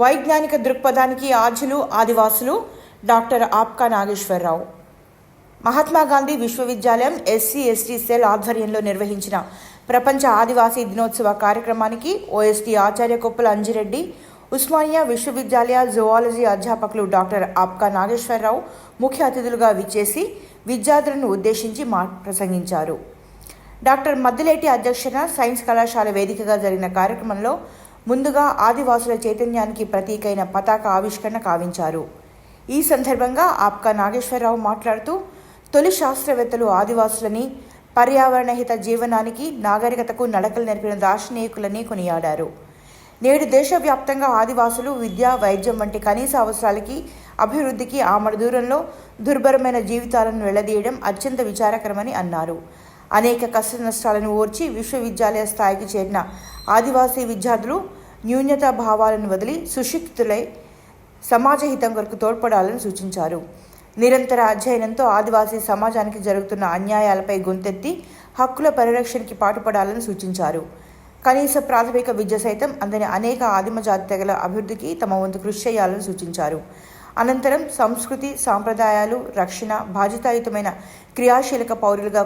వైజ్ఞానిక దృక్పథానికి ఆర్జులు ఆదివాసులు డాక్టర్ ఆప్కా నాగేశ్వరరావు. మహాత్మా గాంధీ విశ్వవిద్యాలయం ఎస్సీ ఎస్టీ సెల్ ఆధ్వర్యంలో నిర్వహించిన ప్రపంచ ఆదివాసీ దినోత్సవ కార్యక్రమానికి ఓఎస్టీ ఆచార్య కొప్పుల అంజిరెడ్డి ఉస్మానియా విశ్వవిద్యాలయ జువాలజీ అధ్యాపకులు డాక్టర్ ఆప్కా నాగేశ్వరరావు ముఖ్య అతిథులుగా విచ్చేసి విద్యార్థులను ఉద్దేశించి మా ప్రసంగించారు. డాక్టర్ మద్దిలేటి అధ్యక్షన సైన్స్ కళాశాల వేదికగా జరిగిన కార్యక్రమంలో ముందుగా ఆదివాసుల చైతన్యానికి ప్రతీకైన పతాక ఆవిష్కరణ కావించారు. ఈ సందర్భంగా ఆప్కా నాగేశ్వరరావు మాట్లాడుతూ తొలి శాస్త్రవేత్తలు ఆదివాసులని పర్యావరణహిత జీవనానికి నాగరికతకు నడకలు నేర్పిన దార్శనికులని కొనియాడారు. నేడు దేశవ్యాప్తంగా ఆదివాసులు విద్య వైద్యం వంటి కనీస అవసరాలకి అభివృద్ధికి ఆమడ దూరంలో దుర్భరమైన జీవితాలను వెళ్ళదీయడం అత్యంత విచారకరమని అన్నారు. అనేక కష్ట నష్టాలను ఓర్చి విశ్వవిద్యాలయ స్థాయికి చేరిన ఆదివాసీ విద్యార్థులు న్యూన్యతా భావాలను వదిలి సుశిక్షితులై సమాజ హితం కొరకు తోడ్పడాలని సూచించారు. నిరంతర అధ్యయనంతో ఆదివాసీ సమాజానికి జరుగుతున్న అన్యాయాలపై గొంతెత్తి హక్కుల పరిరక్షణకి పాటుపడాలని సూచించారు. కనీస ప్రాథమిక విద్య సైతం అందని అనేక ఆదిమ జాతి తెగల అభివృద్ధికి తమ వంతు కృషి చేయాలని సూచించారు. అనంతరం సంస్కృతి సాంప్రదాయాలు రక్షణ బాధ్యతాయుతమైన క్రియాశీలక పౌరులుగా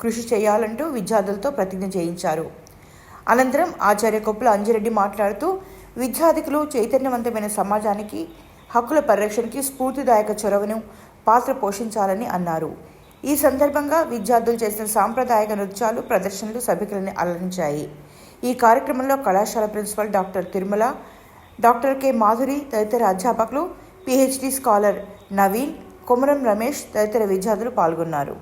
కృషి చేయాలంటూ విద్యార్థులతో ప్రతిజ్ఞ చేయించారు. అనంతరం ఆచార్య కొప్పుల అంజిరెడ్డి మాట్లాడుతూ విద్యార్థికులు చైతన్యవంతమైన సమాజానికి హక్కుల పరిరక్షణకి స్ఫూర్తిదాయక చొరవను పాత్ర పోషించాలని అన్నారు. ఈ సందర్భంగా విద్యార్థులు చేసిన సాంప్రదాయక నృత్యాలు ప్రదర్శనలు సభికులని అలరించాయి. ఈ కార్యక్రమంలో కళాశాల principal doctor Tirumala doctor K Madhuri తదితర అధ్యాపకులు పిహెచ్డి స్కాలర్ నవీన్ కొమరం రమేష్ తదితర విద్యార్థులు పాల్గొన్నారు.